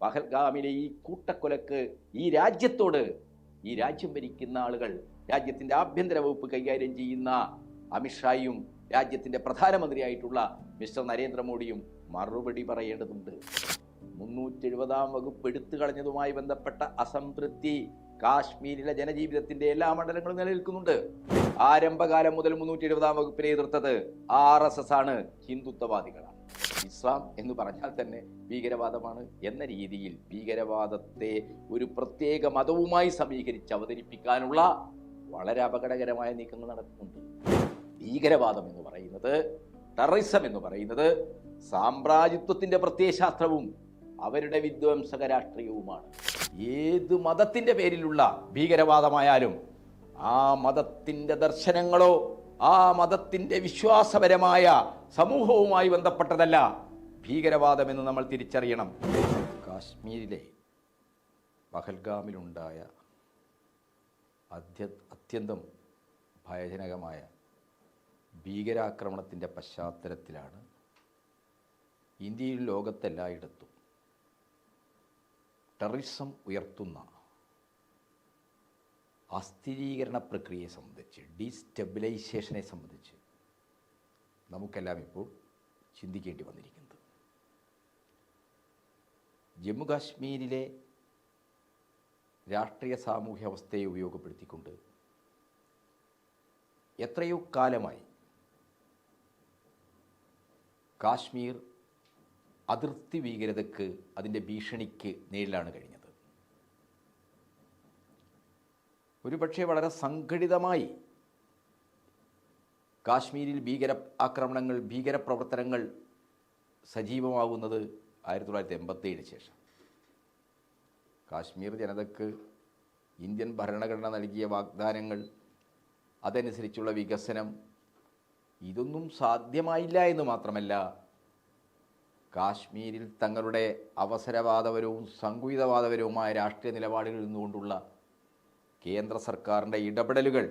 പഹൽഗാമിലെ ഈ കൂട്ടക്കൊലക്ക് ഈ രാജ്യത്തോട് ഈ രാജ്യം ഭരിക്കുന്ന ആളുകൾ രാജ്യത്തിന്റെ ആഭ്യന്തര വകുപ്പ് കൈകാര്യം ചെയ്യുന്ന അമിത്ഷായും രാജ്യത്തിന്റെ പ്രധാനമന്ത്രിയായിട്ടുള്ള മിസ്റ്റർ നരേന്ദ്രമോദിയും മറുപടി പറയേണ്ടതുണ്ട്. മുന്നൂറ്റി എഴുപതാം വകുപ്പ് എടുത്തു കളഞ്ഞതുമായി ബന്ധപ്പെട്ട അസംതൃപ്തി കാശ്മീരിലെ ജനജീവിതത്തിന്റെ എല്ലാ മണ്ഡലങ്ങളും നിലനിൽക്കുന്നുണ്ട്. ആരംഭകാലം മുതൽ മുന്നൂറ്റി എഴുപതാം വകുപ്പിനെ എതിർത്തത് ആർ എസ് എസ് ആണ് ഹിന്ദുത്വവാദികളാണ് ഇസ്ലാം എന്ന് പറഞ്ഞാൽ തന്നെ ഭീകരവാദമാണ് എന്ന രീതിയിൽ ഭീകരവാദത്തെ ഒരു പ്രത്യേക മതവുമായി സമീകരിച്ച് അവതരിപ്പിക്കാനുള്ള വളരെ അപകടകരമായ നീക്കങ്ങൾ നടക്കുന്നുണ്ട്. ഭീകരവാദം എന്ന് പറയുന്നത് ടെററിസം എന്ന് പറയുന്നത് സാമ്രാജ്യത്വത്തിന്റെ പ്രത്യയശാസ്ത്രവും അവരുടെ വിധ്വംസക രാഷ്ട്രീയവുമാണ്. ഏത് മതത്തിന്റെ പേരിലുള്ള ഭീകരവാദമായാലും ആ മതത്തിന്റെ ദർശനങ്ങളോ ആ മതത്തിന്റെ വിശ്വാസപരമായ സമൂഹവുമായി ബന്ധപ്പെട്ടതല്ല ഭീകരവാദമെന്ന് നമ്മൾ തിരിച്ചറിയണം. കാശ്മീരിലെ പഹൽഗാമിലുണ്ടായ അത്യ അത്യന്തം ഭയജനകമായ ഭീകരാക്രമണത്തിന്റെ പശ്ചാത്തലത്തിലാണ് ഇന്ത്യയിൽ ലോകത്തെല്ലായിടത്തും ടെററിസം ഉയർത്തുന്ന അസ്ഥിരീകരണ പ്രക്രിയയെ സംബന്ധിച്ച് ഡീസ്റ്റെബിലൈസേഷനെ സംബന്ധിച്ച് നമുക്കെല്ലാം ഇപ്പോൾ ചിന്തിക്കേണ്ടി വന്നിരിക്കുന്നത്. ജമ്മു കാശ്മീരിലെ രാഷ്ട്രീയ സാമൂഹ്യ അവസ്ഥയെ ഉപയോഗപ്പെടുത്തിക്കൊണ്ട് എത്രയോ കാലമായി കാശ്മീർ അതിർത്തി ഭീകരതയ്ക്ക് അതിന്റെ ഭീഷണിക്ക് നേരിലാണ് കഴിഞ്ഞത്. ഒരുപക്ഷെ വളരെ സംഘടിതമായി കാശ്മീരിൽ ഭീകര ആക്രമണങ്ങൾ ഭീകരപ്രവർത്തനങ്ങൾ സജീവമാകുന്നത് ആയിരത്തി തൊള്ളായിരത്തി എൺപത്തേഴിന് ശേഷം. കാശ്മീർ ജനതയ്ക്ക് ഇന്ത്യൻ ഭരണഘടന നൽകിയ വാഗ്ദാനങ്ങൾ അതനുസരിച്ചുള്ള വികസനം ഇതൊന്നും സാധ്യമായില്ല എന്ന് മാത്രമല്ല കാശ്മീരിൽ തങ്ങളുടെ അവസരവാദപരവും സംകുചിതവാദപരവുമായ രാഷ്ട്രീയ നിലപാടുകളിൽ നിന്നുകൊണ്ടുള്ള കേന്ദ്ര സർക്കാരിന്റെ ഇടപെടലുകൾ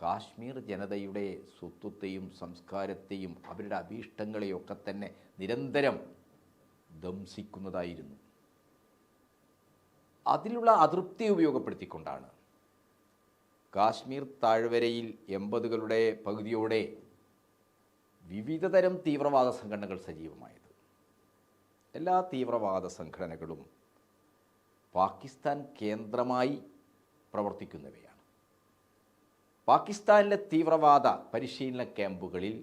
കാശ്മീർ ജനതയുടെ സ്വത്വത്തെയും സംസ്കാരത്തെയും അവരുടെ അഭീഷ്ടങ്ങളെയൊക്കെ തന്നെ നിരന്തരം ദംസിക്കുന്നതായിരുന്നു. അതിലുള്ള അതൃപ്തി ഉപയോഗപ്പെടുത്തിക്കൊണ്ടാണ് കാശ്മീർ താഴ്വരയിൽ എൺപതുകളുടെ പകുതിയോടെ വിവിധതരം തീവ്രവാദ സംഘടനകൾ സജീവമായത്. എല്ലാ തീവ്രവാദ സംഘടനകളും പാകിസ്ഥാൻ കേന്ദ്രമായി പ്രവർത്തിക്കുന്നവയാണ്. പാകിസ്ഥാനിലെ തീവ്രവാദ പരിശീലന ക്യാമ്പുകളിൽ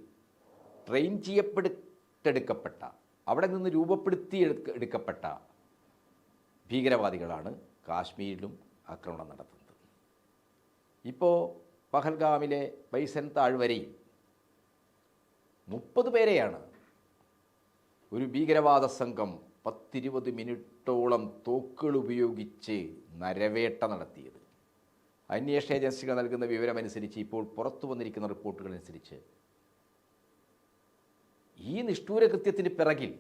ട്രെയിൻ ചെയ്യപ്പെടുത്തെടുക്കപ്പെട്ട അവിടെ നിന്ന് രൂപപ്പെടുത്തി എടുക്കപ്പെട്ട ഭീകരവാദികളാണ് കാശ്മീരിലും ആക്രമണം നടത്തുന്നത്. ഇപ്പോൾ പഹൽഗാമിലെ ബൈസൻ താഴ്വരയിൽ മുപ്പത് പേരെയാണ് ഒരു ഭീകരവാദ സംഘം പത്തിരുപത് മിനിറ്റോളം തോക്കുകൾ ഉപയോഗിച്ച് നരവേട്ട നടത്തിയത്. അന്വേഷണ ഏജൻസികൾ നൽകുന്ന വിവരമനുസരിച്ച് ഇപ്പോൾ പുറത്തു വന്നിരിക്കുന്ന റിപ്പോർട്ടുകൾ അനുസരിച്ച് ഈ നിഷ്ഠൂര കൃത്യത്തിന് പിറകിൽ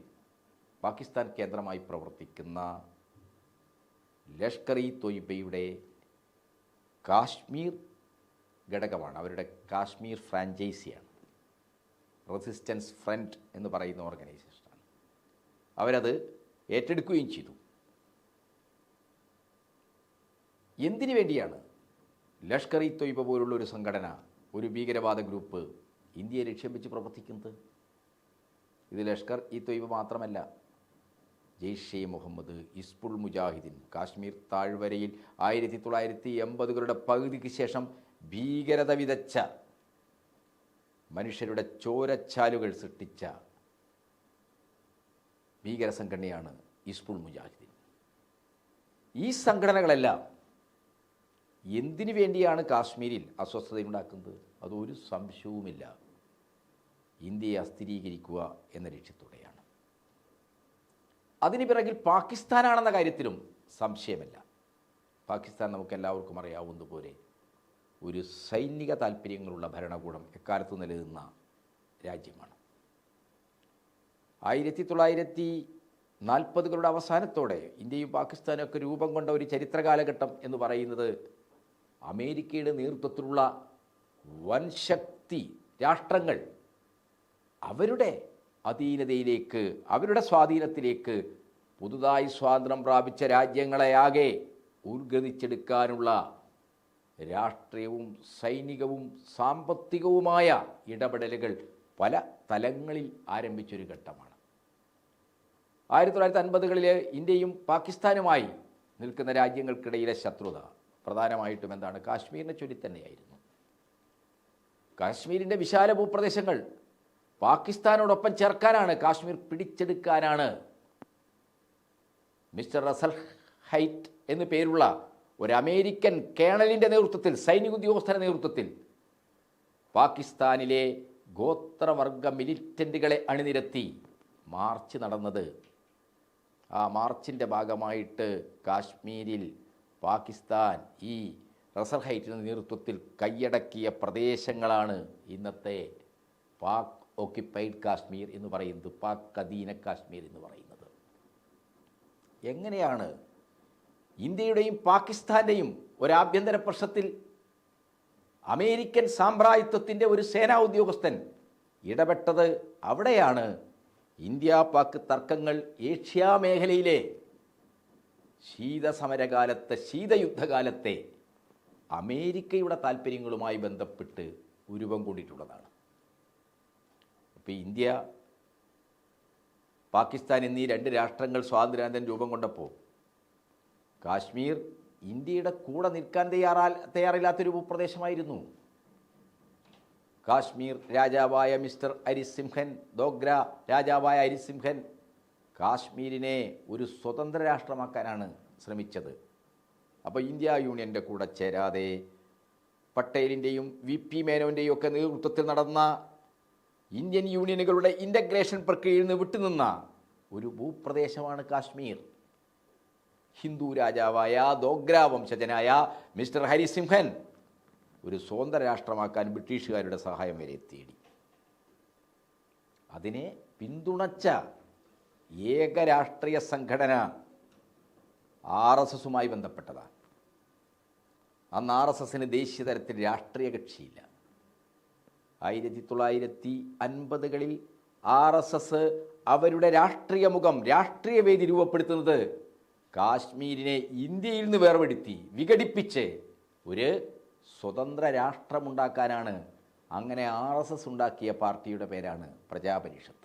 പാകിസ്ഥാൻ കേന്ദ്രമായി പ്രവർത്തിക്കുന്ന ലഷ്കർ ഇ തൊയ്ബയുടെ കാശ്മീർ ഘടകമാണ്. അവരുടെ കാശ്മീർ ഫ്രാഞ്ചൈസിയാണ്. റെസിസ്റ്റൻസ് ഫ്രണ്ട് എന്ന് പറയുന്ന ഓർഗനൈസേഷനാണ്. അവരത് ഏറ്റെടുക്കുകയും ചെയ്തു. എന്തിനു വേണ്ടിയാണ് ലഷ്കർ ഇ തൊയ്ബ പോലുള്ള ഒരു സംഘടന ഒരു ഭീകരവാദ ഗ്രൂപ്പ് ഇന്ത്യയെ ലക്ഷ്യം വെച്ച് പ്രവർത്തിക്കുന്നത്. ഇത് ലഷ്കർ ഇ തൊയ്ബ മാത്രമല്ല ജെയ്ഷെ മുഹമ്മദ് ഇസ്ബുൾ മുജാഹിദീൻ കാശ്മീർ താഴ്വരയിൽ ആയിരത്തി തൊള്ളായിരത്തി എൺപതുകളുടെ പകുതിക്ക് ശേഷം ഭീകരത വിതച്ച മനുഷ്യരുടെ ചോരച്ചാലുകൾ സൃഷ്ടിച്ച ഭീകര സംഘടനയാണ് ഇസ്ബുൾ മുജാഹിദീൻ. ഈ സംഘടനകളെല്ലാം എന്തിനു വേണ്ടിയാണ് കാശ്മീരിൽ അസ്വസ്ഥതയുണ്ടാക്കുന്നത് അതൊരു സംശയവുമില്ല. ഇന്ത്യയെ അസ്ഥിരീകരിക്കുക എന്ന ലക്ഷ്യത്തോടെയാണ്. അതിന് പിറകിൽ പാകിസ്ഥാനാണെന്ന കാര്യത്തിലും സംശയമല്ല. പാകിസ്ഥാൻ നമുക്ക് എല്ലാവർക്കും അറിയാവുന്നതുപോലെ ഒരു സൈനിക താല്പര്യങ്ങളുള്ള ഭരണകൂടം എക്കാലത്ത് നിലനിന്ന രാജ്യമാണ്. ആയിരത്തി തൊള്ളായിരത്തി നാൽപ്പതുകളുടെ അവസാനത്തോടെ ഇന്ത്യയും പാകിസ്ഥാനും ഒക്കെ രൂപം കൊണ്ട ഒരു ചരിത്ര കാലഘട്ടം എന്ന് പറയുന്നത് അമേരിക്കയുടെ നേതൃത്വത്തിലുള്ള വൻ ശക്തി രാഷ്ട്രങ്ങൾ അവരുടെ അധീനതയിലേക്ക് അവരുടെ സ്വാധീനത്തിലേക്ക് പുതുതായി സ്വാതന്ത്ര്യം പ്രാപിച്ച രാജ്യങ്ങളെയാകെ ഉദ്ഗതിച്ചെടുക്കാനുള്ള രാഷ്ട്രീയവും സൈനികവും സാമ്പത്തികവുമായ ഇടപെടലുകൾ പല തലങ്ങളിൽ ആരംഭിച്ചൊരു ഘട്ടമാണ്. ആയിരത്തി തൊള്ളായിരത്തി അൻപതുകളിൽ ഇന്ത്യയും പാകിസ്ഥാനുമായി നിൽക്കുന്ന രാജ്യങ്ങൾക്കിടയിലെ ശത്രുത പ്രധാനമായിട്ടും എന്താണ്? കാശ്മീരിനെ ചൊല്ലി തന്നെയായിരുന്നു. കാശ്മീരിന്റെ വിശാല ഭൂപ്രദേശങ്ങൾ പാകിസ്ഥാനോടൊപ്പം ചേർക്കാനാണ് കാശ്മീർ പിടിച്ചെടുക്കാനാണ് മിസ്റ്റർ റസൽ ഹൈറ്റ് എന്നു പേരുള്ള ഒരു അമേരിക്കൻ കേണലിന്റെ നേതൃത്വത്തിൽ സൈനിക ഉദ്യോഗസ്ഥരുടെ നേതൃത്വത്തിൽ പാകിസ്ഥാനിലെ ഗോത്രവർഗ മിലിറ്റന്റുകളെ അണിനിരത്തി മാർച്ച് നടന്നത്. ആ മാർച്ചിന്റെ ഭാഗമായിട്ട് കാശ്മീരിൽ പാകിസ്ഥാൻ ഈ റസൽ ഹൈറ്റിന്റെ നേതൃത്വത്തിൽ കൈയടക്കിയ പ്രദേശങ്ങളാണ് ഇന്നത്തെ പാക് ഓക്യുപ്പൈഡ് കാശ്മീർ എന്ന് പറയുന്നത് പാക് കദീന കാശ്മീർ എന്ന് പറയുന്നത്. എങ്ങനെയാണ് ഇന്ത്യയുടെയും പാകിസ്ഥാന്റെയും ഒരാഭ്യന്തര പ്രശ്നത്തിൽ അമേരിക്കൻ സാമ്രാജ്യത്വത്തിന്റെ ഒരു സേനാ ഉദ്യോഗസ്ഥൻ ഇടപെട്ടത് അവിടെയാണ്. ഇന്ത്യ പാക് തർക്കങ്ങൾ ഏഷ്യാ മേഖലയിലെ ശീതസമരകാലത്തെ ശീതയുദ്ധകാലത്തെ അമേരിക്കയുടെ താല്പര്യങ്ങളുമായി ബന്ധപ്പെട്ട് ഉരുവം കൂടിയിട്ടുള്ളതാണ്. ഇപ്പോൾ ഇന്ത്യ പാകിസ്ഥാൻ എന്നീ രണ്ട് രാഷ്ട്രങ്ങൾ സ്വാതന്ത്ര്യാനന്തരം രൂപം കൊണ്ടപ്പോൾ കാശ്മീർ ഇന്ത്യയുടെ കൂടെ നിൽക്കാൻ തയ്യാറാ തയ്യാറില്ലാത്തൊരു ഭൂപ്രദേശമായിരുന്നു കാശ്മീർ രാജാവായ മിസ്റ്റർ അരിസിംഹൻ ദോഗ്ര രാജാവായ അരിസിംഹൻ കാശ്മീരിനെ ഒരു സ്വതന്ത്ര രാഷ്ട്രമാക്കാനാണ് ശ്രമിച്ചത്. അപ്പോൾ ഇന്ത്യ യൂണിയന്റെ കൂടെ ചേരാതെ പട്ടേലിന്റെയും വി പി മേനോന്റെയും ഒക്കെ നേതൃത്വത്തിൽ നടന്ന ഇന്ത്യൻ യൂണിയനുകളുടെ ഇന്റഗ്രേഷൻ പ്രക്രിയയിൽ നിന്ന് വിട്ടുനിന്ന ഒരു ഭൂപ്രദേശമാണ് കാശ്മീർ. ഹിന്ദു രാജാവായ ദോഗ്ര വംശജനായ മിസ്റ്റർ ഹരിസിംഹൻ ഒരു സ്വതന്ത്ര രാഷ്ട്രമാക്കാൻ ബ്രിട്ടീഷുകാരുടെ സഹായം വരെ തേടി. അതിനെ പിന്തുണച്ച ഏകരാഷ്ട്രീയ സംഘടന ആർ എസ് എസുമായി ബന്ധപ്പെട്ടതാണ്. അന്ന് ആർ എസ് എസിന് ദേശീയ തലത്തിൽ രാഷ്ട്രീയ കക്ഷിയില്ല. ആയിരത്തി തൊള്ളായിരത്തി അൻപതുകളിൽ ആർ എസ് എസ് അവരുടെ രാഷ്ട്രീയ മുഖം രാഷ്ട്രീയ വേദി രൂപപ്പെടുത്തുന്നത് കാശ്മീരിനെ ഇന്ത്യയിൽ നിന്ന് വേർപെടുത്തി വിഘടിപ്പിച്ച് ഒരു സ്വതന്ത്ര രാഷ്ട്രമുണ്ടാക്കാനാണ്. അങ്ങനെ ആർ എസ് എസ് ഉണ്ടാക്കിയ പാർട്ടിയുടെ പേരാണ് പ്രജാപരിഷത്ത്.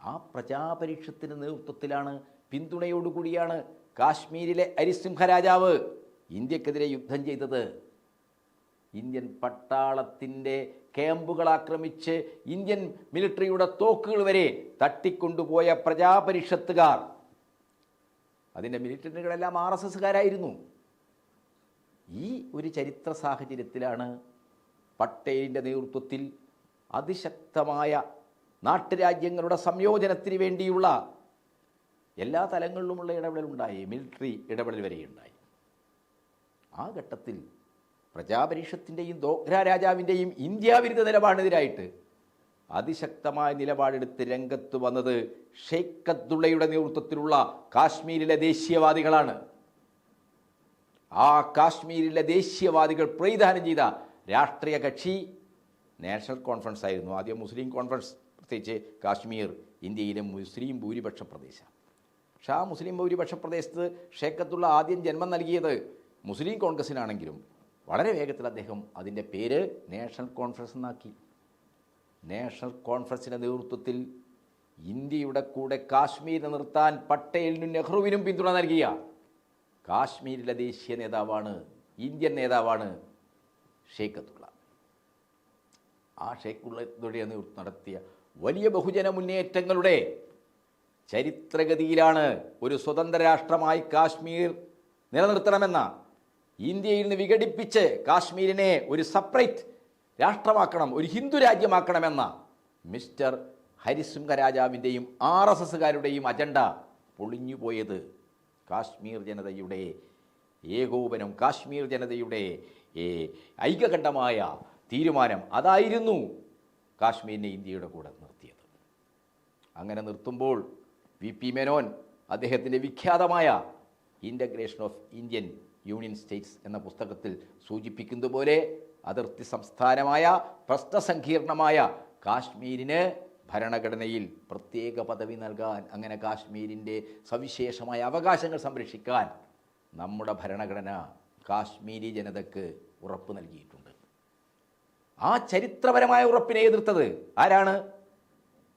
ആ പ്രജാപരീക്ഷത്തിന് നേതൃത്വത്തിലാണ് പിന്തുണയോടുകൂടിയാണ് കാശ്മീരിലെ അരിസിംഹ രാജാവ് ഇന്ത്യക്കെതിരെ യുദ്ധം ചെയ്തത്. ഇന്ത്യൻ പട്ടാളത്തിന്റെ ക്യാമ്പുകൾ ആക്രമിച്ച് ഇന്ത്യൻ മിലിറ്ററിയുടെ തോക്കുകൾ വരെ തട്ടിക്കൊണ്ടുപോയ പ്രജാപരിഷത്തുകാർ അതിന്റെ മിലിറ്ററികളെല്ലാം ആർ എസ് എസ്സുകാരായിരുന്നു. ഈ ഒരു ചരിത്ര സാഹചര്യത്തിലാണ് പട്ടേലിന്റെ നേതൃത്വത്തിൽ അതിശക്തമായ നാട്ടുരാജ്യങ്ങളുടെ സംയോജനത്തിന് വേണ്ടിയുള്ള എല്ലാ തലങ്ങളിലുമുള്ള ഇടപെടലുണ്ടായി മിലിറ്ററി ഇടപെടൽ വരെയുണ്ടായി ആ ഘട്ടത്തിൽ പ്രജാപരിഷത്തിന്റെയും ദോഗ്ര രാജാവിന്റെയും ഇന്ത്യാവിരുദ്ധ നിലപാടിനെതിരായിട്ട് അതിശക്തമായ നിലപാടെടുത്ത് രംഗത്ത് വന്നത് ഷെയ്ഖ് അബ്ദുള്ളയുടെ നേതൃത്വത്തിലുള്ള കാശ്മീരിലെ ദേശീയവാദികളാണ്. ആ കാശ്മീരിലെ ദേശീയവാദികൾ പ്രതിദാനം ചെയ്ത രാഷ്ട്രീയ കക്ഷി നാഷണൽ കോൺഫറൻസ് ആയിരുന്നു. ആദ്യം മുസ്ലിം കോൺഫറൻസ് പ്രത്യേകിച്ച് കാശ്മീർ ഇന്ത്യയിലെ മുസ്ലിം ഭൂരിപക്ഷ പ്രദേശം. പക്ഷേ ആ മുസ്ലിം ഭൂരിപക്ഷ പ്രദേശത്ത് ഷേഖത്തുള്ള ആദ്യം ജന്മം നൽകിയത് മുസ്ലിം കോൺഗ്രസ്സിനാണെങ്കിലും വളരെ വേഗത്തിൽ അദ്ദേഹം അതിന്റെ പേര് നാഷണൽ കോൺഫറൻസ് എന്നാക്കി. നാഷണൽ കോൺഫറൻസിന്റെ നേതൃത്വത്തിൽ ഇന്ത്യയുടെ കൂടെ കാശ്മീരിനെ നിർത്താൻ പട്ടേലിനും നെഹ്റുവിനും പിന്തുണ നൽകിയ കാശ്മീരിലെ ദേശീയ നേതാവാണ് ഇന്ത്യൻ നേതാവാണ് ഷേഖത്തുള്ള. ആ നേതൃത്വം നടത്തിയ വലിയ ബഹുജന മുന്നേറ്റങ്ങളുടെ ചരിത്രഗതിയിലാണ് ഒരു സ്വതന്ത്ര രാഷ്ട്രമായി കാശ്മീർ നിലനിർത്തണമെന്ന ഇന്ത്യയിൽ നിന്ന് വിഘടിപ്പിച്ച് കാശ്മീരിനെ ഒരു സെപ്പറേറ്റ് രാഷ്ട്രമാക്കണം ഒരു ഹിന്ദു രാജ്യമാക്കണമെന്ന മിസ്റ്റർ ഹരിസിംഹ രാജാവിന്റെയും ആർ എസ് എസ്സുകാരുടെയും അജണ്ട പൊളിഞ്ഞുപോയത് കാശ്മീർ ജനതയുടെ ഏകോപനം കാശ്മീർ ജനതയുടെ ഐക്യകണ്ഠമായ തീരുമാനം. അതായിരുന്നു കാശ്മീരിനെ ഇന്ത്യയുടെ കൂടെ നിർത്തിയത്. അങ്ങനെ നിർത്തുമ്പോൾ വി പി മേനോൻ അദ്ദേഹത്തിന്റെ വിഖ്യാതമായ integration of Indian union states എന്ന പുസ്തകത്തിൽ സൂചിപ്പിക്കുന്നതുപോലെ അതിർത്തി സംസ്ഥാനമായ പ്രശ്നസങ്കീർണമായ കാശ്മീരിന് ഭരണഘടനയിൽ പ്രത്യേക പദവി നൽകാൻ അങ്ങനെ കാശ്മീരിന്റെ സവിശേഷമായ അവകാശങ്ങൾ സംരക്ഷിക്കാൻ നമ്മുടെ ഭരണഘടന കാശ്മീരി ജനതയ്ക്ക് ഉറപ്പ് നൽകിയിട്ടുണ്ട്. ആ ചരിത്രപരമായ ഉറപ്പിനെ എതിർത്തത് ആരാണ്?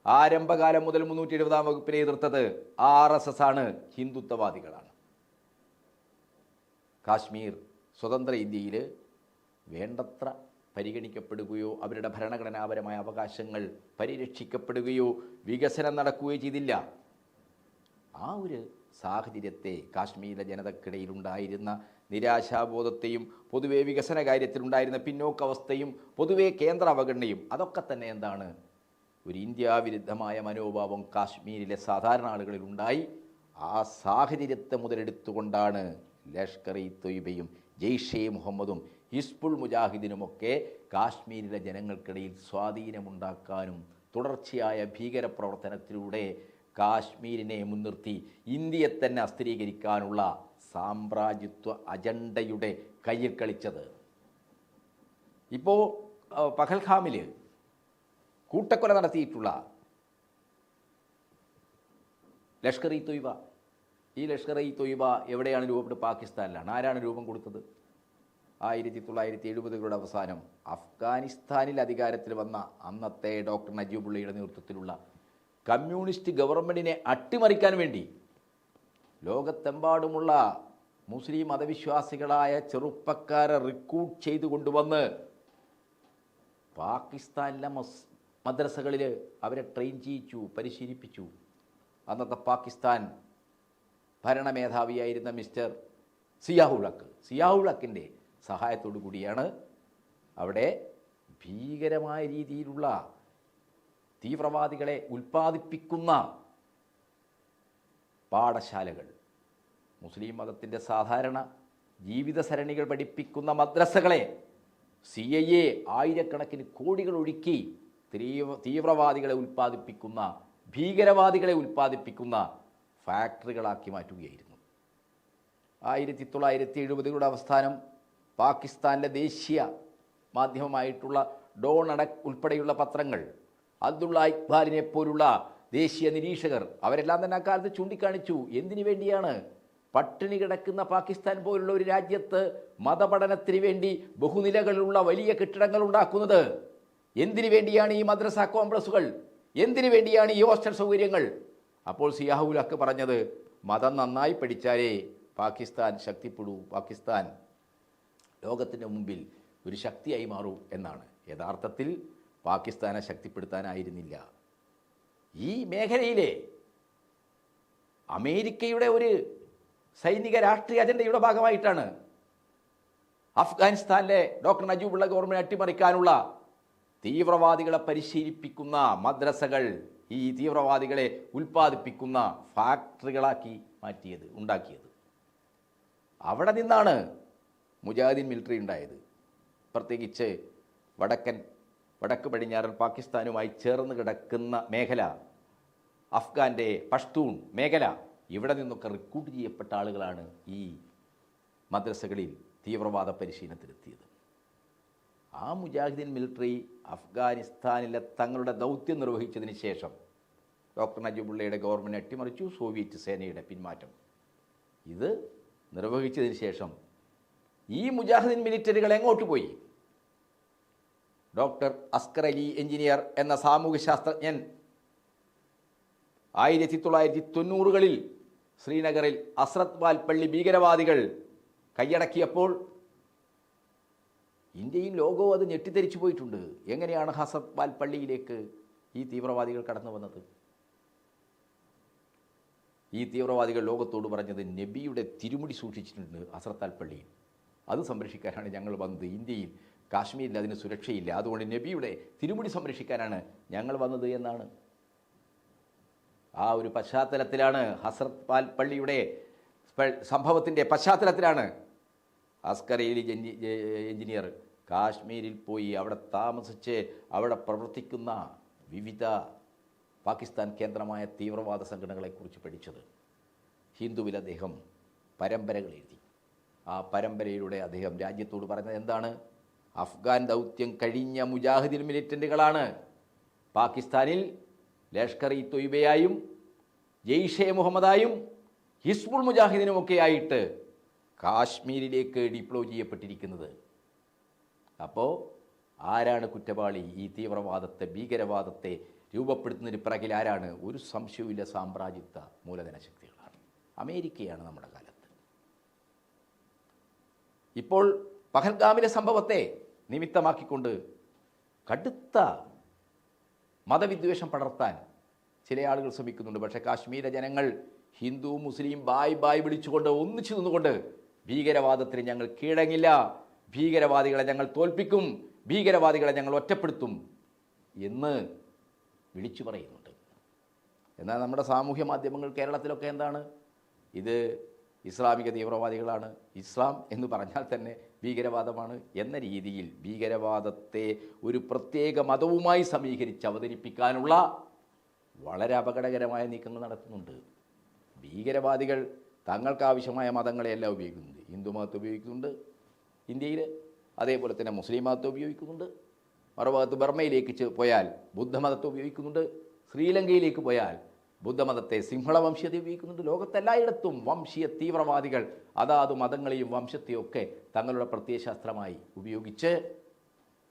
ആരംഭകാലം മുതൽ മുന്നൂറ്റി എഴുപതാം വകുപ്പിനെ എതിർത്തത് ആർ എസ് എസ് ആണ് ഹിന്ദുത്വവാദികളാണ്. കാശ്മീർ സ്വതന്ത്ര ഇന്ത്യയിൽ വേണ്ടത്ര പരിഗണിക്കപ്പെടുകയോ അവരുടെ ഭരണഘടനാപരമായ അവകാശങ്ങൾ പരിരക്ഷിക്കപ്പെടുകയോ വികസനം നടക്കുകയോ ചെയ്തില്ല. ആ ഒരു സാഹചര്യത്തെ കാശ്മീരിലെ ജനതക്കിടയിലുണ്ടായിരുന്ന നിരാശാബോധത്തെയും പൊതുവെ വികസന കാര്യത്തിലുണ്ടായിരുന്ന പിന്നോക്കാവസ്ഥയും പൊതുവെ കേന്ദ്ര അവഗണനയും അതൊക്കെ തന്നെ എന്താണ്? ഒരു ഇന്ത്യ വിരുദ്ധമായ മനോഭാവം കാശ്മീരിലെ സാധാരണ ആളുകളിൽ ഉണ്ടായി. ആ സാഹചര്യത്തെ മുതലെടുത്തുകൊണ്ടാണ് ലഷ്കർ ഇ തൊയ്ബയും ജെയ്ഷെ മുഹമ്മദും ഹിസ്ബുൾ മുജാഹിദിനുമൊക്കെ കാശ്മീരിലെ ജനങ്ങൾക്കിടയിൽ സ്വാധീനമുണ്ടാക്കാനും തുടർച്ചയായ ഭീകരപ്രവർത്തനത്തിലൂടെ കാശ്മീരിനെ മുൻനിർത്തി ഇന്ത്യയെ തന്നെ അസ്ഥിരീകരിക്കാനുള്ള സാമ്രാജ്യത്വ അജണ്ടയുടെ കയ്യിൽ കളിച്ചത്. ഇപ്പോൾ പഹൽഖാമിൽ കൂട്ടക്കൊല നടത്തിയിട്ടുള്ള ലഷ്കർ ഇ തൊയ്ബ. ഈ ലഷ്കർ ഇ തൊയ്ബ എവിടെയാണ് രൂപപ്പെട്ടത്? പാകിസ്ഥാനിലാണ്. ആരാണ് രൂപം കൊടുത്തത്? ആയിരത്തി തൊള്ളായിരത്തി എഴുപതുകളുടെ അവസാനം അഫ്ഗാനിസ്ഥാനിൽ അധികാരത്തിൽ വന്ന അന്നത്തെ ഡോക്ടർ നജീബുള്ളയുടെ നേതൃത്വത്തിലുള്ള കമ്മ്യൂണിസ്റ്റ് ഗവൺമെന്റിനെ അട്ടിമറിക്കാൻ വേണ്ടി ലോകത്തെമ്പാടുമുള്ള മുസ്ലിം മതവിശ്വാസികളായ ചെറുപ്പക്കാരെ റിക്രൂട്ട് ചെയ്തു കൊണ്ടുവന്ന് പാകിസ്ഥാനിലെ മസ് മദ്രസകളിൽ അവരെ ട്രെയിൻ ചെയ്യിച്ചു പരിശീലിപ്പിച്ചു. അന്നത്തെ പാകിസ്ഥാൻ ഭരണമേധാവിയായിരുന്ന മിസ്റ്റർ സിയാഹുളക്ക് സിയാഹുളക്കിന്റെ സഹായത്തോടു കൂടിയാണ് അവിടെ ഭീകരമായ രീതിയിലുള്ള തീവ്രവാദികളെ ഉൽപ്പാദിപ്പിക്കുന്ന പാഠശാലകൾ. മുസ്ലിം മതത്തിന്റെ സാധാരണ ജീവിതസരണികൾ പഠിപ്പിക്കുന്ന മദ്രസകളെ സി ഐ എ ആയിരക്കണക്കിന് കോടികൾ ഒഴുക്കി തീവ്ര തീവ്രവാദികളെ ഉൽപ്പാദിപ്പിക്കുന്ന ഭീകരവാദികളെ ഉൽപ്പാദിപ്പിക്കുന്ന ഫാക്ടറികളാക്കി മാറ്റുകയായിരുന്നു. ആയിരത്തി തൊള്ളായിരത്തി എഴുപതുകളുടെ അവസാനം പാകിസ്ഥാനിലെ ദേശീയ മാധ്യമമായിട്ടുള്ള ഡോൺ അടക് ഉൾപ്പെടെയുള്ള പത്രങ്ങൾ അബ്ദുള്ള ഇക്ബാലിനെ പോലുള്ള ദേശീയ നിരീക്ഷകർ അവരെല്ലാം തന്നെ അക്കാലത്ത് ചൂണ്ടിക്കാണിച്ചു. എന്തിനു വേണ്ടിയാണ് പട്ടിണി കിടക്കുന്ന പാകിസ്ഥാൻ പോലുള്ള ഒരു രാജ്യത്ത് മതപഠനത്തിന് വേണ്ടി ബഹുനിലകളിലുള്ള വലിയ കെട്ടിടങ്ങൾ ഉണ്ടാക്കുന്നത്. എന്തിനു വേണ്ടിയാണ് ഈ മദ്രസ കോംപ്ലക്സുകൾ? എന്തിനു വേണ്ടിയാണ് ഈ ഹോസ്റ്റൽ സൗകര്യങ്ങൾ? അപ്പോൾ സിയാഹുൽ സിയാഹുലക്ക് പറഞ്ഞത് മതം നന്നായി പഠിച്ചാലേ പാകിസ്ഥാൻ ശക്തിപ്പെടൂ പാകിസ്ഥാൻ ലോകത്തിന്റെ മുമ്പിൽ ഒരു ശക്തിയായി മാറൂ എന്നാണ്. യഥാർത്ഥത്തിൽ പാകിസ്ഥാനെ ശക്തിപ്പെടുത്താനായിരുന്നില്ല. ഈ മേഖലയിലെ അമേരിക്കയുടെ ഒരു സൈനിക രാഷ്ട്രീയ അജണ്ടയുടെ ഭാഗമായിട്ടാണ് അഫ്ഗാനിസ്ഥാനിലെ ഡോക്ടർ നജീബുള്ള ഗവൺമെന്റ് അട്ടിമറിക്കാനുള്ള തീവ്രവാദികളെ പരിശീലിപ്പിക്കുന്ന മദ്രസകൾ ഈ തീവ്രവാദികളെ ഉൽപ്പാദിപ്പിക്കുന്ന ഫാക്ടറികളാക്കി മാറ്റിയത് ഉണ്ടാക്കിയത്. അവിടെ നിന്നാണ് മുജാഹിദീൻ മിലിറ്ററി ഉണ്ടായത്. പ്രത്യേകിച്ച് വടക്കൻ വടക്ക് പടിഞ്ഞാറൻ പാകിസ്ഥാനുമായി ചേർന്ന് കിടക്കുന്ന മേഖല അഫ്ഗാന്റെ പഷ്തൂൺ മേഖല. ഇവിടെ നിന്നൊക്കെ റിക്രൂട്ട് ചെയ്യപ്പെട്ട ആളുകളാണ് ഈ മദ്രസകളിൽ തീവ്രവാദ പരിശീലനത്തിലെത്തിയത് ആ മുജാഹിദീൻ മിലിറ്ററി അഫ്ഗാനിസ്ഥാനിലെ തങ്ങളുടെ ദൗത്യം നിർവഹിച്ചതിന് ശേഷം ഡോക്ടർ നജീബുള്ളയുടെ ഗവൺമെന്റ് അട്ടിമറിച്ചു സോവിയറ്റ് സേനയുടെ പിന്മാറ്റം. ഇത് നിർവഹിച്ചതിന് ശേഷം ഈ മുജാഹിദീൻ മിലിറ്ററികൾ എങ്ങോട്ട് പോയി? ഡോക്ടർ അസ്കർ അലി എഞ്ചിനീയർ എന്ന സാമൂഹ്യ ശാസ്ത്രജ്ഞൻ ആയിരത്തി തൊള്ളായിരത്തി തൊണ്ണൂറുകളിൽ ശ്രീനഗറിൽ അസ്രത് പള്ളി ഭീകരവാദികൾ കൈയടക്കിയപ്പോൾ ഇന്ത്യയും ലോകവും അത് ഞെട്ടിത്തെരിച്ചു പോയിട്ടുണ്ട്. എങ്ങനെയാണ് ഹസത് വാൽ പള്ളിയിലേക്ക് ഈ തീവ്രവാദികൾ കടന്നു വന്നത്? ഈ തീവ്രവാദികൾ ലോകത്തോട് പറഞ്ഞത് നബിയുടെ തിരുമുടി സൂക്ഷിച്ചിട്ടുണ്ട് ഹസ്രത്ത് അൽ പള്ളിയിൽ അത് സംരക്ഷിക്കാനാണ് ഞങ്ങൾ വന്നത്. ഇന്ത്യയിൽ കാശ്മീരിൽ അതിന് സുരക്ഷയില്ല. അതുകൊണ്ട് നബിയുടെ തിരുമുടി സംരക്ഷിക്കാനാണ് ഞങ്ങൾ വന്നത് എന്നാണ്. ആ ഒരു പശ്ചാത്തലത്തിലാണ് ഹസ്രത് പാൽ പള്ളിയുടെ സംഭവത്തിന്റെ പശ്ചാത്തലത്തിലാണ് ജെന്നി- എഞ്ചിനീയർ കാശ്മീരിൽ പോയി അവിടെ താമസിച്ച് അവിടെ പ്രവർത്തിക്കുന്ന വിവിധ പാകിസ്ഥാൻ കേന്ദ്രമായ തീവ്രവാദ സംഘടനകളെക്കുറിച്ച് പഠിച്ചത് ഹിന്ദുവിൽ അദ്ദേഹം പരമ്പരകൾ എഴുതി. ആ പരമ്പരയിലൂടെ അദ്ദേഹം രാജ്യത്തോട് പറഞ്ഞത് എന്താണ്? അഫ്ഗാൻ ദൗത്യം കഴിഞ്ഞ മുജാഹിദീൻ മിലിറ്റന്റുകളാണ് പാകിസ്ഥാനിൽ ലഷ്കർ ഇ തൊയ്ബയായും ജെയ്ഷെ മുഹമ്മദായും ഹിസ്ബുൾ മുജാഹിദിനുമൊക്കെ ആയിട്ട് കാശ്മീരിലേക്ക് ഡിപ്ലോ ചെയ്യപ്പെട്ടിരിക്കുന്നത്. അപ്പോൾ ആരാണ് കുറ്റവാളി? ഈ തീവ്രവാദത്തെ ഭീകരവാദത്തെ രൂപപ്പെടുത്തുന്നതിന് പിറകിൽ ആരാണ്? ഒരു സംശയവുമില്ല സാമ്രാജ്യത്വ മൂലധന ശക്തികളാണ്. അമേരിക്കയാണ് നമ്മുടെ കാലത്ത്. ഇപ്പോൾ പഹൽഗാമിലെ സംഭവത്തെ നിമിത്തമാക്കിക്കൊണ്ട് കടുത്ത മതവിദ്വേഷം പടർത്താൻ ചില ആളുകൾ ശ്രമിക്കുന്നുണ്ട്. പക്ഷേ കാശ്മീര ജനങ്ങൾ ഹിന്ദു മുസ്ലിം ബായ് ബായ് വിളിച്ചുകൊണ്ട് ഒന്നിച്ചു നിന്നുകൊണ്ട് ഭീകരവാദത്തിന് ഞങ്ങൾ കീഴങ്ങില്ല ഭീകരവാദികളെ ഞങ്ങൾ തോൽപ്പിക്കും. ഭീകരവാദികളെ ഞങ്ങൾ ഒറ്റപ്പെടുത്തും എന്ന് വിളിച്ചു പറയുന്നുണ്ട്. എന്നാൽ നമ്മുടെ സാമൂഹ്യ മാധ്യമങ്ങൾ കേരളത്തിലൊക്കെ എന്താണ്? ഇത് ഇസ്ലാമിക തീവ്രവാദികളാണ്. ഇസ്ലാം എന്ന് പറഞ്ഞാൽ തന്നെ ഭീകരവാദമാണ് എന്ന രീതിയിൽ ഭീകരവാദത്തെ ഒരു പ്രത്യേക മതവുമായി സമീകരിച്ച് അവതരിപ്പിക്കാനുള്ള വളരെ അപകടകരമായ നീക്കങ്ങൾ നടത്തുന്നുണ്ട്. ഭീകരവാദികൾ തങ്ങൾക്കാവശ്യമായ മതങ്ങളെയെല്ലാം ഉപയോഗിക്കുന്നുണ്ട്. ഹിന്ദു മതത്തെ ഉപയോഗിക്കുന്നുണ്ട്. ഇന്ത്യയിൽ അതേപോലെ തന്നെ മുസ്ലിം മതത്തെ ഉപയോഗിക്കുന്നുണ്ട്. മറുഭാഗത്ത് ബർമ്മയിലേക്ക് പോയാൽ ബുദ്ധമതത്തെ ഉപയോഗിക്കുന്നുണ്ട്. ശ്രീലങ്കയിലേക്ക് പോയാൽ ബുദ്ധമതത്തെ സിംഹള വംശീയത ഉപയോഗിക്കുന്നുണ്ട് ലോകത്തെല്ലായിടത്തും വംശീയ തീവ്രവാദികൾ അതാത് മതങ്ങളെയും വംശത്തെയും ഒക്കെ തങ്ങളുടെ പ്രത്യയശാസ്ത്രമായി ഉപയോഗിച്ച്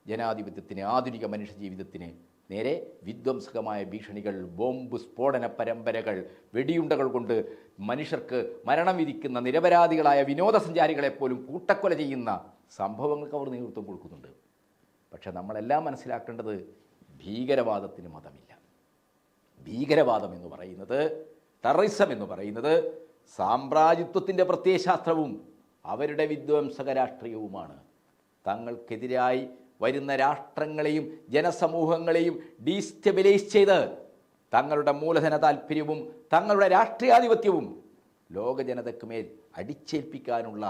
ജനാധിപത്യത്തിന് ആധുനിക മനുഷ്യ ജീവിതത്തിന് നേരെ വിധ്വംസകമായ ഭീഷണികൾ ബോംബ് സ്ഫോടന പരമ്പരകൾ വെടിയുണ്ടകൾ കൊണ്ട് മനുഷ്യർക്ക് മരണം വിധിക്കുന്ന നിരപരാധികളായ വിനോദസഞ്ചാരികളെപ്പോലും കൂട്ടക്കൊല ചെയ്യുന്ന സംഭവങ്ങൾക്ക് അവർ നേതൃത്വം കൊടുക്കുന്നുണ്ട്. പക്ഷേ നമ്മളെല്ലാം മനസ്സിലാക്കേണ്ടത് ഭീകരവാദത്തിന് മതമില്ല. ഭീകരവാദം എന്ന് പറയുന്നത് ടെററിസം എന്ന് പറയുന്നത് സാമ്രാജ്യത്വത്തിന്റെ പ്രത്യയശാസ്ത്രവും അവരുടെ വിധ്വംസക രാഷ്ട്രീയവുമാണ് തങ്ങൾക്കെതിരായി വരുന്ന രാഷ്ട്രങ്ങളെയും ജനസമൂഹങ്ങളെയും ഡീസ്റ്റബിലൈസ് ചെയ്ത് തങ്ങളുടെ മൂലധന താല്പര്യവും തങ്ങളുടെ രാഷ്ട്രീയാധിപത്യവും ലോക ജനതയ്ക്ക് മേൽ അടിച്ചേൽപ്പിക്കാനുള്ള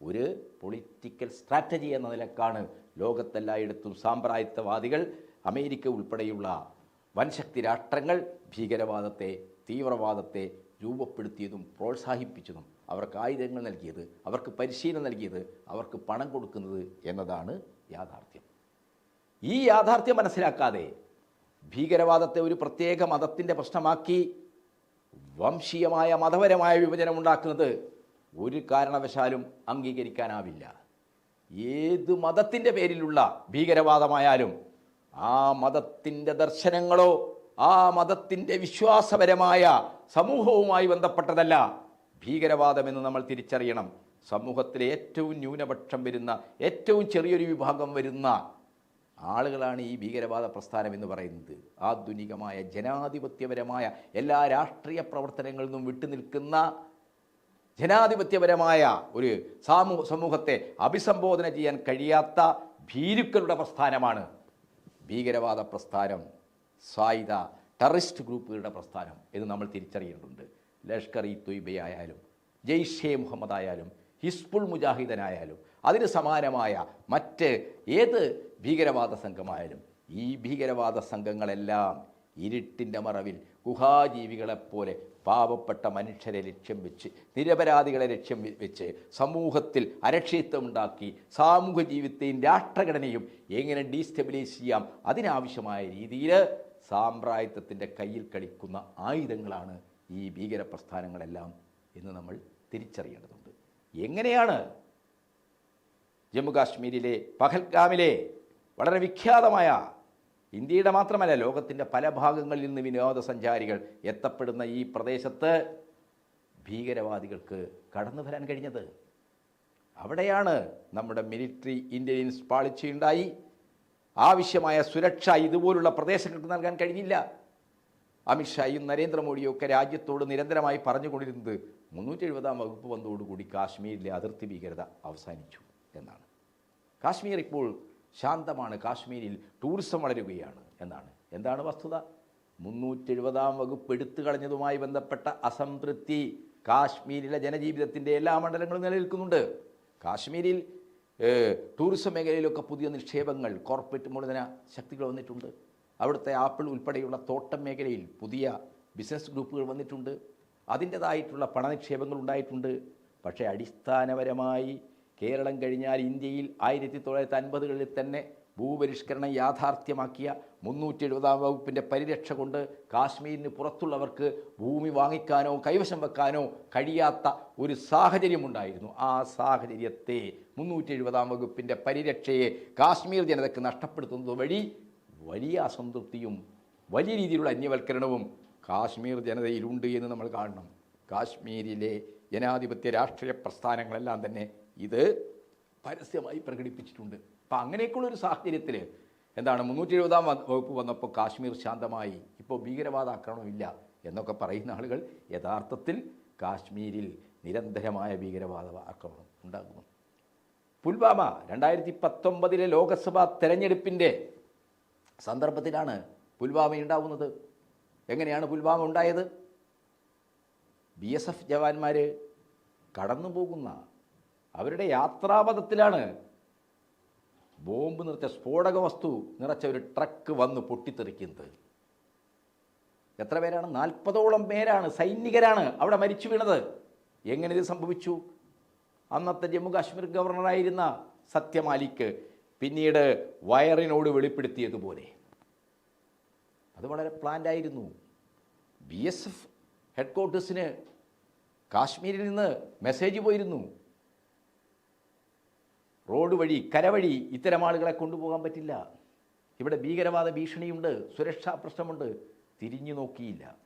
ഒരു പൊളിറ്റിക്കൽ സ്ട്രാറ്റജി എന്ന നിലക്കാണ് ലോകത്തെല്ലായിടത്തും സാമ്പ്രായത്വവാദികൾ അമേരിക്ക ഉൾപ്പെടെയുള്ള വൻശക്തി രാഷ്ട്രങ്ങൾ ഭീകരവാദത്തെ തീവ്രവാദത്തെ രൂപപ്പെടുത്തിയതും പ്രോത്സാഹിപ്പിച്ചതും അവർക്ക് ആയുധങ്ങൾ നൽകിയത് അവർക്ക് പരിശീലനം നൽകിയത് അവർക്ക് പണം കൊടുക്കുന്നത് എന്നതാണ് യാഥാർത്ഥ്യം. ഈ യാഥാർത്ഥ്യം മനസ്സിലാക്കാതെ ഭീകരവാദത്തെ ഒരു പ്രത്യേക മതത്തിന്റെ പ്രശ്നമാക്കി വംശീയമായ മതപരമായ വിഭജനം ഉണ്ടാക്കുന്നത് ഒരു കാരണവശാലും അംഗീകരിക്കാനാവില്ല. ഏത് മതത്തിന്റെ പേരിലുള്ള ഭീകരവാദമായാലും ആ മതത്തിന്റെ ദർശനങ്ങളോ ആ മതത്തിന്റെ വിശ്വാസപരമായ സമൂഹവുമായി ബന്ധപ്പെട്ടതല്ല ഭീകരവാദമെന്ന് നമ്മൾ തിരിച്ചറിയണം. സമൂഹത്തിലെ ഏറ്റവും ന്യൂനപക്ഷം വരുന്ന ഏറ്റവും ചെറിയൊരു വിഭാഗം വരുന്ന ആളുകളാണ് ഈ ഭീകരവാദ പ്രസ്ഥാനം എന്ന് പറയുന്നത്. ആധുനികമായ ജനാധിപത്യപരമായ എല്ലാ രാഷ്ട്രീയ പ്രവർത്തനങ്ങളിൽ നിന്നും വിട്ടുനിൽക്കുന്ന ജനാധിപത്യപരമായ ഒരു സാമൂഹ സമൂഹത്തെ അഭിസംബോധന ചെയ്യാൻ കഴിയാത്ത ഭീരുക്കളുടെ പ്രസ്ഥാനമാണ് ഭീകരവാദ പ്രസ്ഥാനം സായുധ ടെററിസ്റ്റ് ഗ്രൂപ്പുകളുടെ പ്രസ്ഥാനം എന്ന് നമ്മൾ തിരിച്ചറിയേണ്ടതുണ്ട്. ലഷ്കർ ഇ തൊയ്ബയായാലും ജെയ്ഷെ മുഹമ്മദ് ആയാലും ഹിസ്ബുൾ മുജാഹിദനായാലും അതിന് സമാനമായ മറ്റ് ഏത് ഭീകരവാദ സംഘമായാലും ഈ ഭീകരവാദ സംഘങ്ങളെല്ലാം ഇരുട്ടിന്റെ മറവിൽ ഗുഹാജീവികളെപ്പോലെ പാവപ്പെട്ട മനുഷ്യരെ ലക്ഷ്യം വെച്ച് നിരപരാധികളെ ലക്ഷ്യം വെച്ച് സമൂഹത്തിൽ അരക്ഷിത്വമുണ്ടാക്കി സാമൂഹ്യ ജീവിതത്തെയും രാഷ്ട്രഘടനയും എങ്ങനെ ഡീസ്റ്റെബിലൈസ് ചെയ്യാം അതിനാവശ്യമായ രീതിയിൽ സാമ്പ്രായത്വത്തിന്റെ കയ്യിൽ കളിക്കുന്ന ആയുധങ്ങളാണ് ഈ ഭീകര പ്രസ്ഥാനങ്ങളെല്ലാം എന്ന് നമ്മൾ തിരിച്ചറിയേണ്ടതുണ്ട്. എങ്ങനെയാണ് ജമ്മു കാശ്മീരിലെ പഹൽഗാമിലെ വളരെ വിഖ്യാതമായ ഇന്ത്യയുടെ മാത്രമല്ല ലോകത്തിന്റെ പല ഭാഗങ്ങളിൽ നിന്ന് വിനോദസഞ്ചാരികൾ എത്തപ്പെടുന്ന ഈ പ്രദേശത്ത് ഭീകരവാദികൾക്ക് കടന്നു വരാൻ കഴിഞ്ഞത്. അവിടെയാണ് നമ്മുടെ മിലിറ്ററി ഇന്റലിജൻസ് പാളിച്ചയുണ്ടായി ആവശ്യമായ സുരക്ഷ ഇതുപോലുള്ള പ്രദേശങ്ങൾക്ക് നൽകാൻ കഴിഞ്ഞില്ല. അമിത്ഷായും നരേന്ദ്രമോദിയും ഒക്കെ രാജ്യത്തോട് നിരന്തരമായി പറഞ്ഞുകൊണ്ടിരുന്നത് മുന്നൂറ്റി എഴുപതാം വകുപ്പ് വന്നതോടുകൂടി കാശ്മീരിലെ അതിർത്തി ഭീകരത അവസാനിച്ചു എന്നാണ്. കാശ്മീർ ഇപ്പോൾ ശാന്തമാണ്. കാശ്മീരിൽ ടൂറിസം വളരുകയാണ് എന്നാണ്. എന്താണ് വസ്തുത? മുന്നൂറ്റി എഴുപതാം വകുപ്പ് എടുത്തു കളഞ്ഞതുമായി ബന്ധപ്പെട്ട അസംതൃപ്തി കാശ്മീരിലെ ജനജീവിതത്തിന്റെ എല്ലാ മണ്ഡലങ്ങളും നിലനിൽക്കുന്നുണ്ട്. കാശ്മീരിൽ ടൂറിസം മേഖലയിലൊക്കെ പുതിയ നിക്ഷേപങ്ങൾ കോർപ്പറേറ്റ് മൂലധന ശക്തികൾ വന്നിട്ടുണ്ട്. അവിടുത്തെ ആപ്പിൾ ഉൾപ്പെടെയുള്ള തോട്ടം മേഖലയിൽ പുതിയ ബിസിനസ് ഗ്രൂപ്പുകൾ വന്നിട്ടുണ്ട്. അതിന്റേതായിട്ടുള്ള പണനിക്ഷേപങ്ങൾ ഉണ്ടായിട്ടുണ്ട്. പക്ഷേ അടിസ്ഥാനപരമായി കേരളം കഴിഞ്ഞാൽ ഇന്ത്യയിൽ ആയിരത്തി തൊള്ളായിരത്തി അൻപതുകളിൽ തന്നെ ഭൂപരിഷ്കരണം യാഥാർത്ഥ്യമാക്കിയ മുന്നൂറ്റി എഴുപതാം വകുപ്പിന്റെ പരിരക്ഷ കൊണ്ട് കാശ്മീരിന് പുറത്തുള്ളവർക്ക് ഭൂമി വാങ്ങിക്കാനോ കൈവശം വെക്കാനോ കഴിയാത്ത ഒരു സാഹചര്യമുണ്ടായിരുന്നു. ആ സാഹചര്യത്തെ മുന്നൂറ്റി എഴുപതാം വകുപ്പിന്റെ പരിരക്ഷയെ കാശ്മീർ ജനതയ്ക്ക് നഷ്ടപ്പെടുത്തുന്നത് വഴി വലിയ അസംതൃപ്തിയും വലിയ രീതിയിലുള്ള അന്യവൽക്കരണവും കാശ്മീർ ജനതയിലുണ്ട് എന്ന് നമ്മൾ കാണണം. കാശ്മീരിലെ ജനാധിപത്യ രാഷ്ട്രീയ പ്രസ്ഥാനങ്ങളെല്ലാം തന്നെ ഇത് പരസ്യമായി പ്രകടിപ്പിച്ചിട്ടുണ്ട്. അപ്പം അങ്ങനെയൊക്കെയുള്ള ഒരു സാഹചര്യത്തിൽ എന്താണ് മുന്നൂറ്റി എഴുപതാം വകുപ്പ് വന്നപ്പോൾ കാശ്മീർ ശാന്തമായി ഇപ്പോൾ ഭീകരവാദ ആക്രമണമില്ല എന്നൊക്കെ പറയുന്ന ആളുകൾ യഥാർത്ഥത്തിൽ കാശ്മീരിൽ നിരന്തരമായ ഭീകരവാദ ആക്രമണം ഉണ്ടാകുന്നു. പുൽവാമ രണ്ടായിരത്തി പത്തൊമ്പതിലെ ലോക്സഭാ തെരഞ്ഞെടുപ്പിന്റെ സന്ദർഭത്തിലാണ് പുൽവാമ ഉണ്ടാവുന്നത്. എങ്ങനെയാണ് പുൽവാമ ഉണ്ടായത്? ബി എസ് എഫ് ജവാന്മാർ കടന്നു പോകുന്ന അവരുടെ യാത്രാപഥത്തിലാണ് ബോംബ് നിറച്ച സ്ഫോടക വസ്തു നിറച്ച ഒരു ട്രക്ക് വന്ന് പൊട്ടിത്തെറിക്കുന്നത്. എത്ര പേരാണ്? നാൽപ്പതോളം പേരാണ് സൈനികരാണ് അവിടെ മരിച്ചു വീണത്. എങ്ങനെ ഇത് സംഭവിച്ചു? അന്നത്തെ ജമ്മു കാശ്മീർ ഗവർണറായിരുന്ന സത്യമാലിക്ക് പിന്നീട് വയറിനോട് വെളിപ്പെടുത്തിയതുപോലെ. അത് വളരെ പ്ലാൻഡായിരുന്നു ബി എസ് എഫ് ഹെഡ്ക്വാർട്ടേഴ്സിന് കാശ്മീരിൽ നിന്ന് മെസ്സേജ് പോയിരുന്നു. റോഡ് വഴി കരവഴി ഇത്തരം ആളുകളെ കൊണ്ടുപോകാൻ പറ്റില്ല. ഇവിടെ ഭീകരവാദ ഭീഷണിയുണ്ട് സുരക്ഷാ പ്രശ്നമുണ്ട്. തിരിഞ്ഞു നോക്കിയില്ല.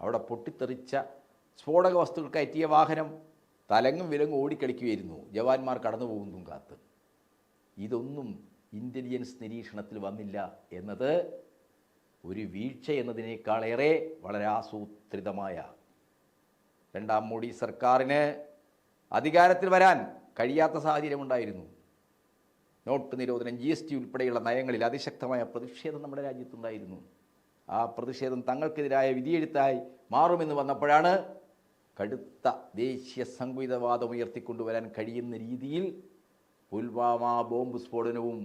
അവിടെ പൊട്ടിത്തെറിച്ച സ്ഫോടക വസ്തുക്കൾ കയറ്റിയ വാഹനം തലങ്ങും വിലങ്ങും ഓടിക്കളിക്കുകയായിരുന്നു. ജവാന്മാർ കടന്നു പോകുന്നതും കാത്ത് ഇതൊന്നും ഇന്റലിജൻസ് നിരീക്ഷണത്തിൽ വന്നില്ല എന്നത് ഒരു വീഴ്ച എന്നതിനേക്കാളേറെ വളരെ ആസൂത്രിതമായ. രണ്ടാം മോഡി സർക്കാരിന് അധികാരത്തിൽ വരാൻ കഴിയാത്ത സാഹചര്യമുണ്ടായിരുന്നു. നോട്ട് നിരോധനം ജി എസ് ടി ഉൾപ്പെടെയുള്ള നയങ്ങളിൽ അതിശക്തമായ പ്രതിഷേധം നമ്മുടെ രാജ്യത്തുണ്ടായിരുന്നു. ആ പ്രതിഷേധം തങ്ങൾക്കെതിരായ വിധിയെഴുത്തായി മാറുമെന്ന് വന്നപ്പോഴാണ് കടുത്ത ദേശീയ സംഗീതവാദം ഉയർത്തിക്കൊണ്ടുവരാൻ കഴിയുന്ന രീതിയിൽ പുൽവാമ ബോംബ് സ്ഫോടനവും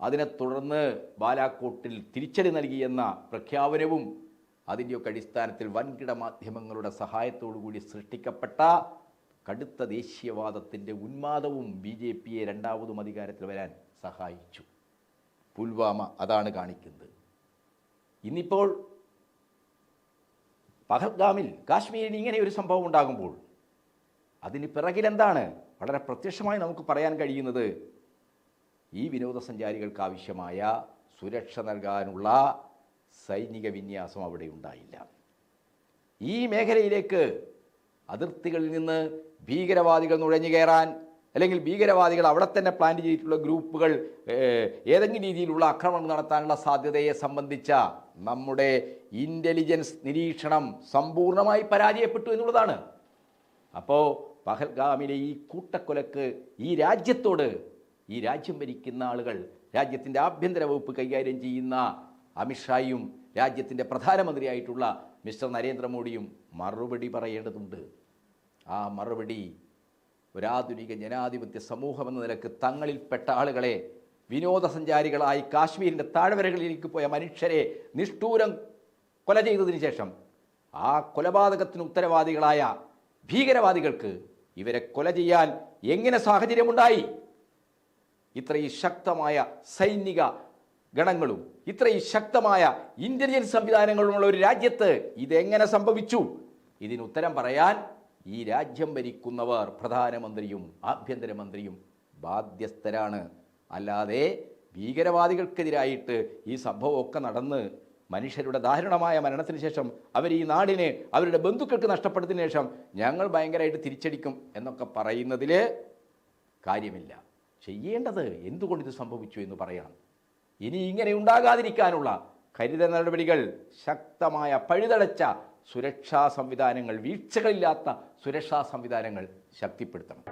അതിനെ തുടർന്ന് ബാലാക്കോട്ടിൽ തിരിച്ചടി നൽകിയെന്ന പ്രഖ്യാപനവും അതിന്റെയൊക്കെ അടിസ്ഥാനത്തിൽ വൻകിട മാധ്യമങ്ങളുടെ സഹായത്തോടു കൂടി സൃഷ്ടിക്കപ്പെട്ട കടുത്ത ദേശീയവാദത്തിന്റെ ഉന്മാദവും ബി ജെ പിയെ രണ്ടാമതും അധികാരത്തിൽ വരാൻ സഹായിച്ചു. പുൽവാമ അതാണ് കാണിക്കുന്നത്. ഇന്നിപ്പോൾ പഹൽഗാമിൽ കാശ്മീരിൽ ഇങ്ങനെ ഒരു സംഭവം ഉണ്ടാകുമ്പോൾ അതിന് പിറകിലെന്താണ് വളരെ പ്രത്യക്ഷമായി നമുക്ക് പറയാൻ കഴിയുന്നത് ഈ വിനോദസഞ്ചാരികൾക്ക് ആവശ്യമായ സുരക്ഷ നൽകാനുള്ള സൈനിക വിന്യാസം അവിടെ ഉണ്ടായില്ല. ഈ മേഖലയിലേക്ക് അതിർത്തികളിൽ നിന്ന് ഭീകരവാദികൾ നുഴഞ്ഞു കയറാൻ അല്ലെങ്കിൽ ഭീകരവാദികൾ അവിടെ തന്നെ പ്ലാൻ ചെയ്തിട്ടുള്ള ഗ്രൂപ്പുകൾ ഏതെങ്കിലും രീതിയിലുള്ള ആക്രമണം നടത്താനുള്ള സാധ്യതയെ സംബന്ധിച്ച നമ്മുടെ ഇന്റലിജൻസ് നിരീക്ഷണം സമ്പൂർണമായി പരാജയപ്പെട്ടു എന്നുള്ളതാണ്. അപ്പോൾ പഹൽഗാമിലെ ഈ കൂട്ടക്കൊലക്ക് ഈ രാജ്യത്തോട് ഈ രാജ്യം ഭരിക്കുന്ന ആളുകൾ രാജ്യത്തിന്റെ ആഭ്യന്തര വകുപ്പ് കൈകാര്യം ചെയ്യുന്ന അമിത്ഷായും രാജ്യത്തിന്റെ പ്രധാനമന്ത്രിയായിട്ടുള്ള മിസ്റ്റർ നരേന്ദ്രമോദിയും മറുപടി പറയേണ്ടതുണ്ട്. ആ മറുപടി ഒരാധുനിക ജനാധിപത്യ സമൂഹം എന്ന നിലയ്ക്ക് തങ്ങളിൽപ്പെട്ട ആളുകളെ വിനോദസഞ്ചാരികളായി കാശ്മീരിന്റെ താഴ്വരകളിലേക്ക് പോയ മനുഷ്യരെ നിഷ്ഠൂരം കൊല ചെയ്തതിന് ശേഷം ആ കൊലപാതകത്തിന് ഉത്തരവാദികളായ ഭീകരവാദികൾക്ക് ഇവരെ കൊല ചെയ്യാൻ എങ്ങനെ സാഹചര്യമുണ്ടായി? ഇത്രയും ശക്തമായ സൈനിക ഗണങ്ങളും ഇത്രയും ശക്തമായ ഇന്റലിജൻസ് സംവിധാനങ്ങളുമുള്ള ഒരു രാജ്യത്ത് ഇതെങ്ങനെ സംഭവിച്ചു? ഇതിന് ഉത്തരം പറയാൻ ഈ രാജ്യം ഭരിക്കുന്നവർ പ്രധാനമന്ത്രിയും ആഭ്യന്തരമന്ത്രിയും ബാധ്യസ്ഥരാണ്. അല്ലാതെ ഭീകരവാദികൾക്കെതിരായിട്ട് ഈ സംഭവമൊക്കെ നടന്ന് മനുഷ്യരുടെ ദാരുണമായ മരണത്തിന് ശേഷം അവർ ഈ നാടിനെ അവരുടെ ബന്ധുക്കൾക്ക് നഷ്ടപ്പെട്ടതിന് ശേഷം ഞങ്ങൾ ഭയങ്കരമായിട്ട് തിരിച്ചടിക്കും എന്നൊക്കെ പറയുന്നതിൽ കാര്യമില്ല. ചെയ്യേണ്ടത് എന്തുകൊണ്ട് ഇത് സംഭവിച്ചു എന്ന് പറയണം. ഇനി ഇങ്ങനെ ഉണ്ടാകാതിരിക്കാനുള്ള കരുതൽ നടപടികൾ ശക്തമായ പഴുതടച്ച സുരക്ഷാ സംവിധാനങ്ങൾ വീഴ്ചകളില്ലാത്ത സുരക്ഷാ സംവിധാനങ്ങൾ ശക്തിപ്പെടുത്തണം.